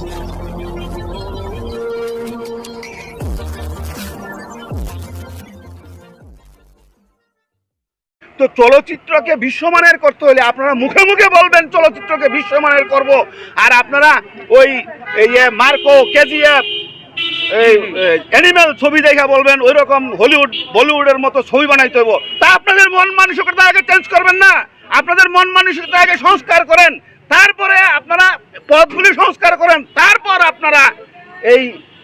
তো চলচ্চিত্রকে বিশ্বমানের করতে হলে আপনারা মুখে মুখে বলবেন চলচ্চিত্রকে বিশ্বমানের করব। আর আপনারা ওই, এই যে মার্কো কেজিএফ, এই অ্যানিমেল ছবি দেখে বলবেন ওই রকম হলিউড, বলিউডের মতো ছবি বানাইতে হইব। তা আপনাদের মন মানসিকতা আগে চেঞ্জ করবেন না। আপনাদের মন মানসিকতা আগে সংস্কার করেন। তারপরে আপনারা পদগুলি সংস্কার আপনারা এই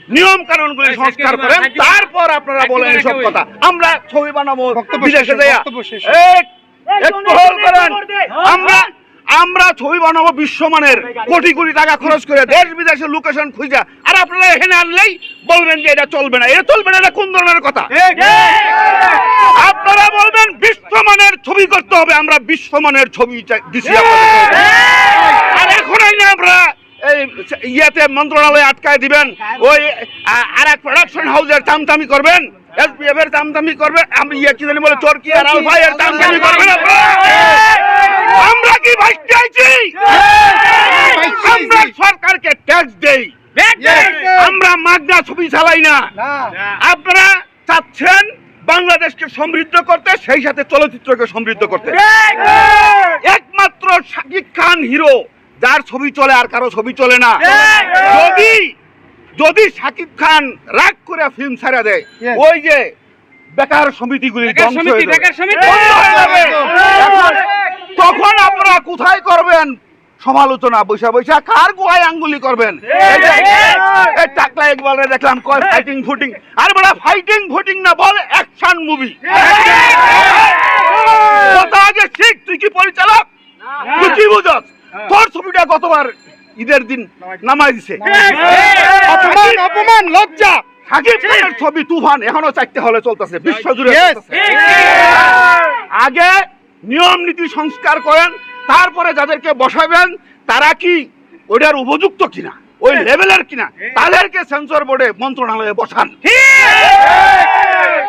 নিয়ম কানুনগুলি ভাই, শেষ সংস্কার করেন তারপর আপনারা বলেন থাকবে। কথা। আমরা ছবি বানাবো বিদেশে একটু করেন। আমরা আমরা ছবি বানাবো বিশ্বমানের। কোটি কোটি টাকা খরচ করে দেশ বিদেশে লোকেশন খুঁজা। আর আপনারা এখানে আনলেই বলবেন যে এটা চলবে না। এটা চলবে না এটা কোন ধরনের কথা? আপনারা বলবেন বিশ্বমানের ছবি করতে হবে আমরা বিশ্বমানের ছবি চাই- দিছি আপনাদেরকে। আর এখন না আমরা এই ইয়েতে মন্ত্রণালয়ে আটকায় দিবেন। ওই আর এক প্রোডাকশন হাউসের দামদামি করবেন। এসপিএফ এর দামদামি করবেন আমি ইয়ে কি জানি বলে চরকি আর আলফাই এর দামদামি করবেন আমরা কি ভাইতে আইছি আমরা সরকারকে ট্যাক্স দেই। আমরা মাগনা ছবি চালাই না। না। আপনারা চাচ্ছেন বাংলাদেশকে সমৃদ্ধ করতে সেই সাথে চলচ্চিত্রকে সমৃদ্ধ করতে। একমাত্র শাকিব খান হিরো। যার ছবি চলে আর কারও ছবি চলে না যদি যদি শাকিব খান রাগ করে ফিল্ম ছাড়া দেয় ওই যে বেকার সমিতিগুলি হয়ে হয়ে তখন আপনারা কোথায় করবেন সমালোচনা বৈশা বৈশা কার গোয়ায় আঙ্গুলি করবেন টাকলা একবারে দেখলাম কয় ফাইটিং ফুটিং আর বড় ফাইটিং ফুটিং না বল অ্যাকশন মুভি কথা আগে শিখ তুই কি পরিচালক তুই কি বুঝস তোর ছবিটা গতবার ঈদের দিন নামাই দিছে। অপমান অপমান লজ্জা। সাকিব খানের ছবি তুফান এখনও চারটে হলে চলতেছে বিশ্ব জুড়ে আগে নিয়ম নীতি সংস্কার করেন তারপরে যাদেরকে বসাবেন তারা কি ওটার উপযুক্ত কিনা? ওই লেভেলের কিনা? তাদেরকে সেন্সর বোর্ডে মন্ত্রণালয়ে বসান।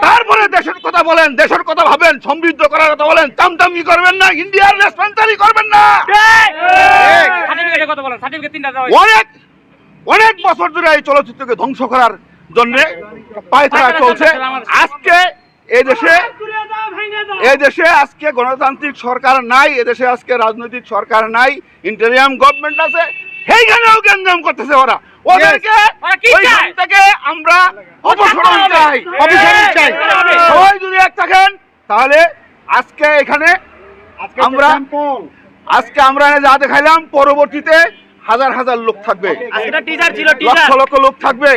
তারপরে দেশের কথা বলেন দেশের কথা ভাবেন সমৃদ্ধ করার কথা বলেন চামচামি করবেন না ইন্ডিয়ার রেসপন্সারি করবেন না। অনেক অনেক বছর ধরে এই চলচ্চিত্রকে ধ্বংস করার জন্য পায়তারা চলছে। আজকে এই দেশে এই দেশে আজকে গণতান্ত্রিক সরকার নাই এদেশে আজকে রাজনৈতিক সরকার নাই ইন্টারিয়াম গভর্নমেন্ট আছে। সেইখানেও গ্যাঞ্জাম করতেছে ওরা। ওদেরকে? থেকে আমরা অপসারণ চাই। অপসারণ চাই। সবাই যদি এক থাকেন তাহলে আজকে এখানে আমরা আজকে আমরা যা দেখাইলাম পরবর্তীতে হাজার হাজার লোক থাকবে। আজকে টিজার ছিল লক্ষ লক্ষ লোক থাকবে।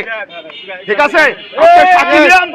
ঠিক আছে? আজকে সাকিবিয়ান